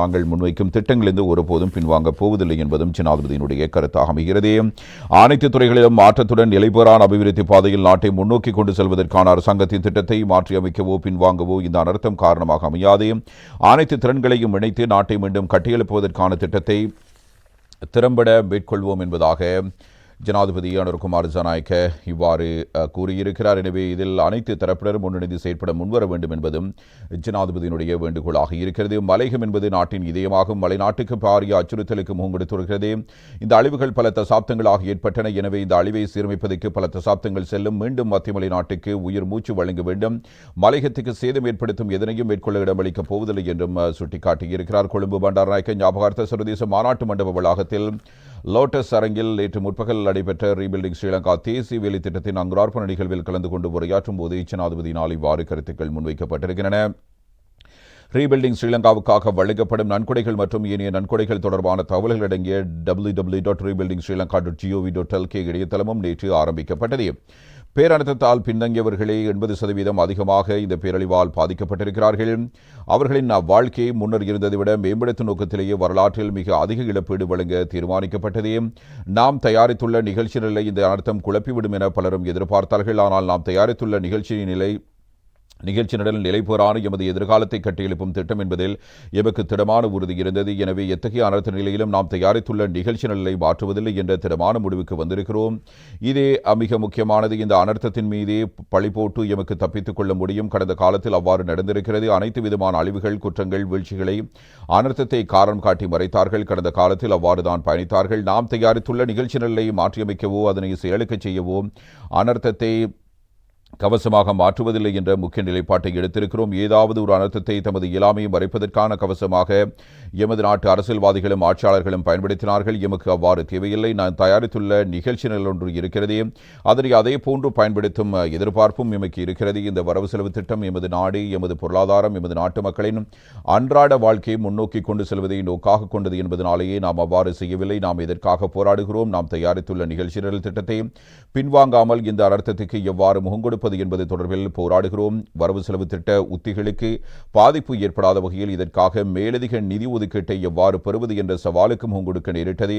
நாங்கள் முன்வைக்கும் திட்டங்களிலிருந்து ஒருபோதும் பின்வாங்கப் போவதில்லை என்பதும் ஜனாதிபதியினுடைய கருத்தாக அமைகிறது. அனைத்து துறைகளிலும் மாற்றத்துடன் நிலைபெறான அபிவிருத்தி பாதையில் நாட்டை முன்னோக்கி கொண்டு செல்வதற்கான அரசாங்கத்தின் திட்டத்தை மாற்றியமைக்கவோ பின்வாங்கவோ இந்த அனர்த்தம் காரணமாக அமையாது. அனைத்து திறன்களையும் இணைத்து நாட்டை மீண்டும் கட்டியெழுப்புவதற்கான திட்டத்தை திறம்பட மேற்கொள்வோம் என்பதாக ஜனாதிபதி அனுர்குமார் ஜனாயக்க இவ்வாறு கூறியிருக்கிறார். எனவே இதில் அனைத்து தரப்பினரும் ஒன்றிணைந்து செயற்பட முன்வர வேண்டும் என்பதும் ஜனாதிபதியினுடைய வேண்டுகோளாக இருக்கிறது. மலைகம் என்பது நாட்டின் இதயமாகும். மலைநாட்டுக்கு பாரிய அச்சுறுத்தலுக்கு முகங்கொடுத்து வருகிறது. இந்த அழிவுகள் பல தசாப்தங்களாக ஏற்பட்டன. எனவே இந்த அழிவை சீரமைப்பதற்கு பல தசாப்தங்கள் செல்லும். மீண்டும் மத்திய நாட்டுக்கு உயிர் மூச்சு வழங்க வேண்டும். மலையகத்துக்கு சேதம் ஏற்படுத்தும் எதனையும் மேற்கொள்ள இடமளிக்கப் போவதில்லை என்றும் சுட்டிக்காட்டியிருக்கிறார். கொழும்பு பண்டாரநாயக்க ஞாபகார்த்த சர்வதேச மாநாட்டு மண்டப வளாகத்தில் லோட்டஸ் அரங்கில் நேற்று முற்பகல் நடைபெற்ற ரீபில்டிங் ஸ்ரீலங்கா தேசிய வேலை திட்டத்தின் அங்குரார்ப்பண நிகழ்வில் கலந்து கொண்டு உரையாற்றும் போது ஜனாதிபதியினால் இவ்வாறு கருத்துக்கள் முன்வைக்கப்பட்டிருக்கின்றன. ரீபில்டிங் ஸ்ரீலங்காவுக்காக வழங்கப்படும் நன்கொடைகள் மற்றும் ஏனைய நன்கொடைகள் தொடர்பான தகவல்கள் அடங்கிய W W dot rebuilding Sri Lanka dot GOV dot LK இணையதளமும் நேற்று ஆரம்பிக்கப்பட்டது. பேரழுத்தத்தால் பின்தங்கியவர்களே எண்பது சதவீதம் அதிகமாக இந்த பேரழிவால் பாதிக்கப்பட்டிருக்கிறார்கள். அவர்களின் வாழ்க்கை முன்னர் இருந்ததை விட மேம்படுத்தும் நோக்கத்திலேயே வரலாற்றில் மிக அதிக இழப்பீடு வழங்க தீர்மானிக்கப்பட்டது. நாம் தயாரித்துள்ள நிகழ்ச்சி நிலை இந்த அர்த்தம் குழப்பிவிடும் என பலரும் எதிர்பார்த்தார்கள். ஆனால் நாம் தயாரித்துள்ள நிகழ்ச்சியின் நிலை நிகழ்ச்சி நடல் நிலைப்போரான எமது எதிர்காலத்தை கட்டியெழுப்பும் திட்டம் என்பதில் எமக்கு திடமான உறுதி இருந்தது. எனவே எத்தகைய அனர்த்த நிலையிலும் நாம் தயாரித்துள்ள நிகழ்ச்சி நிலை மாற்றுவதில்லை என்ற திடமான முடிவுக்கு வந்திருக்கிறோம். இதே மிக முக்கியமானது இந்த அனர்த்தத்தின் மீதே பழி போட்டு எமக்கு தப்பித்துக் கொள்ள முடியும். கடந்த காலத்தில் அவ்வாறு நடந்திருக்கிறது. அனைத்து விதமான அழிவுகள் குற்றங்கள் வீழ்ச்சிகளை அனர்த்தத்தை காரணம் காட்டி மறைத்தார்கள். கடந்த காலத்தில் அவ்வாறு தான் பயணித்தார்கள். நாம் தயாரித்துள்ள நிகழ்ச்சி நிலை மாற்றியமைக்கவோ அதனை செயலுக்கச் செய்யவோ அனர்த்தத்தை கவசமாக மாற்றுவதில்லை என்ற முக்கிய நிலைப்பாட்டை எடுத்திருக்கிறோம். ஏதாவது ஒரு அனர்த்தத்தை தமது இயலாமையும் மறைப்பதற்கான கவசமாக எமது நாட்டு அரசியல்வாதிகளும் ஆட்சியாளர்களும் பயன்படுத்தினார்கள். எமக்கு அவ்வாறு தேவையில்லை. நான் தயாரித்துள்ள நிகழ்ச்சி நிலை ஒன்று இருக்கிறது. அதனை அதே போன்று பயன்படுத்தும் எதிர்பார்ப்பும் எமக்கு இருக்கிறது. இந்த வரவு செலவு திட்டம் எமது நாடு எமது பொருளாதாரம் எமது நாட்டு மக்களின் அன்றாட வாழ்க்கையை முன்னோக்கி கொண்டு செல்வதை நோக்காக கொண்டது என்பதனாலேயே நாம் அவ்வாறு செய்யவில்லை. நாம் எதற்காக போராடுகிறோம்? நாம் தயாரித்துள்ள நிகழ்ச்சி நிரல் திட்டத்தை பின்வாங்காமல் இந்த அனர்த்தத்துக்கு எவ்வாறு முகங்கொடுப்பு கொடுப்பது என்பது தொடர்பில் போராடுகிறோம். வரவு செலவு திட்ட உத்திகளுக்கு பாதிப்பு ஏற்படாத வகையில் இதற்காக மேலதிக நிதி ஒதுக்கீட்டை எவ்வாறு பெறுவது என்ற சவாலுக்கு முகம் நேரிட்டது.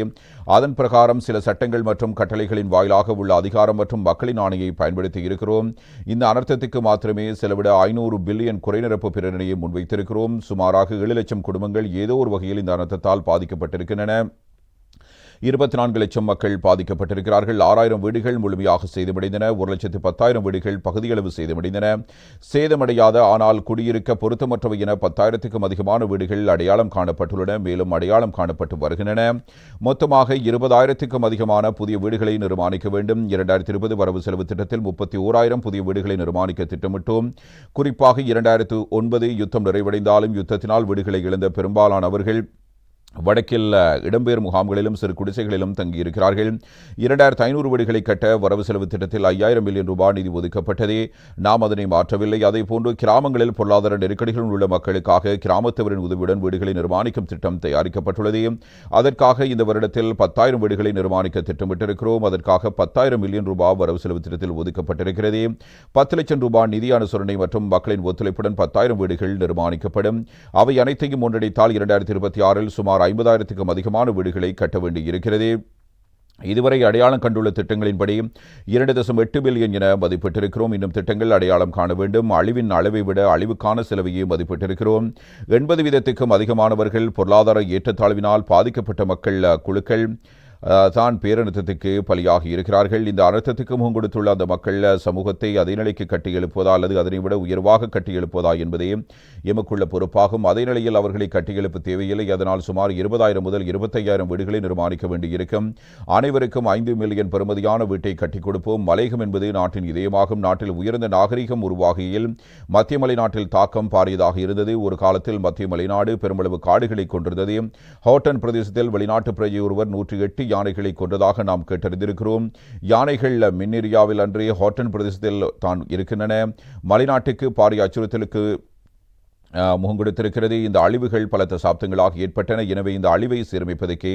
அதன் பிரகாரம் சில சட்டங்கள் மற்றும் கட்டளைகளின் வாயிலாக உள்ள அதிகாரம் மற்றும் மக்களின் ஆணையை பயன்படுத்தி இருக்கிறோம். இந்த அனர்த்தத்துக்கு மாத்திரமே செலவிட ஐநூறு பில்லியன் குறைநிரப்பு பிரேரணையை முன்வைத்திருக்கிறோம். சுமாராக ஏழு லட்சம் குடும்பங்கள் ஏதோ ஒரு வகையில் இந்த அனர்த்தத்தால் பாதிக்கப்பட்டிருக்கின்றன. இருபத்தி நான்கு லட்சம் மக்கள் பாதிக்கப்பட்டிருக்கிறார்கள். ஆறாயிரம் வீடுகள் முழுமையாக சேதமடைந்தன. ஒரு லட்சத்து பத்தாயிரம் வீடுகள் பகுதியளவு சேதமடைந்தன. சேதமடையாத ஆனால் குடியிருக்க பொருத்தமற்றவை என பத்தாயிரத்துக்கும் அதிகமான வீடுகள் அடையாளம் காணப்பட்டுள்ளன. மேலும் அடையாளம் காணப்பட்டு வருகின்றன. மொத்தமாக இருபதாயிரத்துக்கும் அதிகமான புதிய வீடுகளை நிர்மாணிக்க வேண்டும். இரண்டாயிரத்தி இருபது வரவு செலவு திட்டத்தில் முப்பத்தி ஓராயிரம் புதிய வீடுகளை நிர்மாணிக்க திட்டமிட்டோம். குறிப்பாக இரண்டாயிரத்து ஒன்பது யுத்தம் நிறைவடைந்தாலும் யுத்தத்தினால் வீடுகளை இழந்த பெரும்பாலானவர்கள் வடக்கில் இடம்பெயர் முகாம்களிலும் சிறு குடிசைகளிலும் தங்கியிருக்கிறார்கள். இரண்டாயிரத்து ஐநூறு வீடுகளை கட்ட வரவு செலவு திட்டத்தில் ஐயாயிரம் மில்லியன் ரூபாய் நிதி ஒதுக்கப்பட்டதே. நாம் அதனை மாற்றவில்லை. அதே போன்று கிராமங்களில் பொருளாதார நெருக்கடிகளில் உள்ள மக்களுக்காக கிராமத்தவரின் உதவியுடன் வீடுகளை நிர்மாணிக்கும் திட்டம் தயாரிக்கப்பட்டுள்ளது. அதற்காக இந்த வருடத்தில் பத்தாயிரம் வீடுகளை நிர்மாணிக்க திட்டமிட்டிருக்கிறோம். அதற்காக பத்தாயிரம் மில்லியன் ரூபாய் வரவு செலவு திட்டத்தில் ஒதுக்கப்பட்டிருக்கிறது. பத்து லட்சம் ரூபாய் நிதி அனுசரணை மற்றும் மக்களின் ஒத்துழைப்புடன் பத்தாயிரம் வீடுகள் நிர்மாணிக்கப்படும். அவை அனைத்தையும் ஒன்றிணைத்தால் இரண்டாயிரத்தி இருபத்தி ஆறில் சுமார் ஐம்பதாயிரத்துக்கும் அதிகமான வீடுகளை கட்ட வேண்டியிருக்கிறது. இதுவரை அடையாளம் கண்டுள்ள திட்டங்களின்படி இரண்டு தசம் எட்டு பில்லியன் என மதிப்பிட்டிருக்கிறோம். இன்னும் திட்டங்கள் அடையாளம் காண வேண்டும். அழிவின் அளவை விட அழிவுக்கான செலவையே மதிப்பிட்டிருக்கிறோம். எண்பது வீதத்துக்கும் அதிகமானவர்கள் பொருளாதார ஏற்றத்தாழ்வினால் பாதிக்கப்பட்ட மக்கள் குழுக்கள் தான் பேரழுத்தத்துக்கு பலியாகி இருக்கிறார்கள். இந்த அழுத்தத்துக்கு முகம் கொடுத்துள்ள அந்த மக்கள் சமூகத்தை அதே நிலைக்கு கட்டி எழுப்புவதா அல்லது அதனை விட உயர்வாக கட்டி எழுப்புவதா என்பதே எமக்குள்ள பொறுப்பாகும். அதே நிலையில் அவர்களை கட்டி எழுப்ப தேவையில்லை. அதனால் சுமார் இருபதாயிரம் முதல் இருபத்தையாயிரம் வீடுகளை நிர்மாணிக்க வேண்டியிருக்கும். அனைவருக்கும் ஐந்து மில்லியன் பெறுமதியான வீட்டை கட்டிக் கொடுப்போம். மலையகம் என்பது நாட்டின் இதயமாகும். நாட்டில் உயர்ந்த நாகரிகம் உருவாகியில் மத்திய மலைநாட்டில் தாக்கம் பாரியதாக இருந்தது. ஒரு காலத்தில் மத்திய மலைநாடு பெருமளவு காடுகளை கொண்டிருந்தது. ஹோட்டன் பிரதேசத்தில் வெளிநாட்டு பிரஜை ஒருவர் நூற்றி எட்டு யானைகளை கொன்றதாக நாம் கேட்டறிந்திருக்கிறோம். யானைகள் மின்னிரியாவில் அன்றே ஹோட்டன் பிரதேசத்தில் தான் இருக்கின்றன. மலைநாட்டுக்கு பாரிய அச்சுறுத்தலுக்கு முகங்கொடுத்திருக்கிறது. இந்த அழிவுகள் பல தசாப்தங்களாக ஏற்பட்டன. எனவே இந்த அழிவை சீரமைப்பதற்கே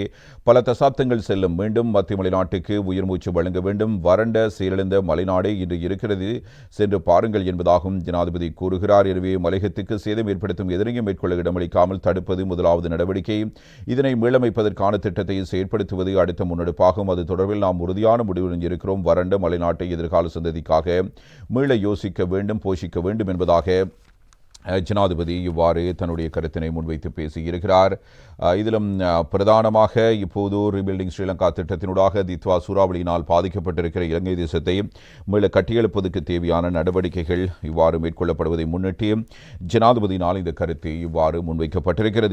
பல தசாப்தங்கள் செல்லும் மீண்டும் மத்திய மலைநாட்டுக்கு உயிர் மூச்சு வழங்க வேண்டும். வறண்ட சீரழிந்த மலைநாடே இன்று இருக்கிறது. சென்று பாருங்கள் என்பதாகவும் ஜனாதிபதி கூறுகிறார். எனவே மலையகத்துக்கு சேதம் ஏற்படுத்தும் எதிரையும் மேற்கொள்ள இடமளிக்காமல் தடுப்பது முதலாவது நடவடிக்கை. இதனை மீளமைப்பதற்கான திட்டத்தை செயற்படுத்துவது அடுத்த முன்னெடுப்பாகும். அது தொடர்பில் நாம் உறுதியான முடிவுடன் இருக்கிறோம். வறண்ட மலைநாட்டை எதிர்கால சந்ததிக்காக மீள யோசிக்க வேண்டும் போஷிக்க வேண்டும் என்பதாக ஜனாதிபதி இவ்வாறு தன்னுடைய கருத்தினை முன்வைத்து பேசியிருக்கிறார். இதிலும் பிரதானமாக இப்போது ரீபில்டிங் ஸ்ரீலங்கா திட்டத்தினூடாக தித்வா சூறாவளியினால் பாதிக்கப்பட்டிருக்கிற இலங்கை தேசத்தை மீள கட்டியெழுப்பதற்கு தேவையான நடவடிக்கைகள் இவ்வாறு மேற்கொள்ளப்படுவதை முன்னிட்டு ஜனாதிபதியினால் இந்த கருத்து இவ்வாறு முன்வைக்கப்பட்டிருக்கிறது.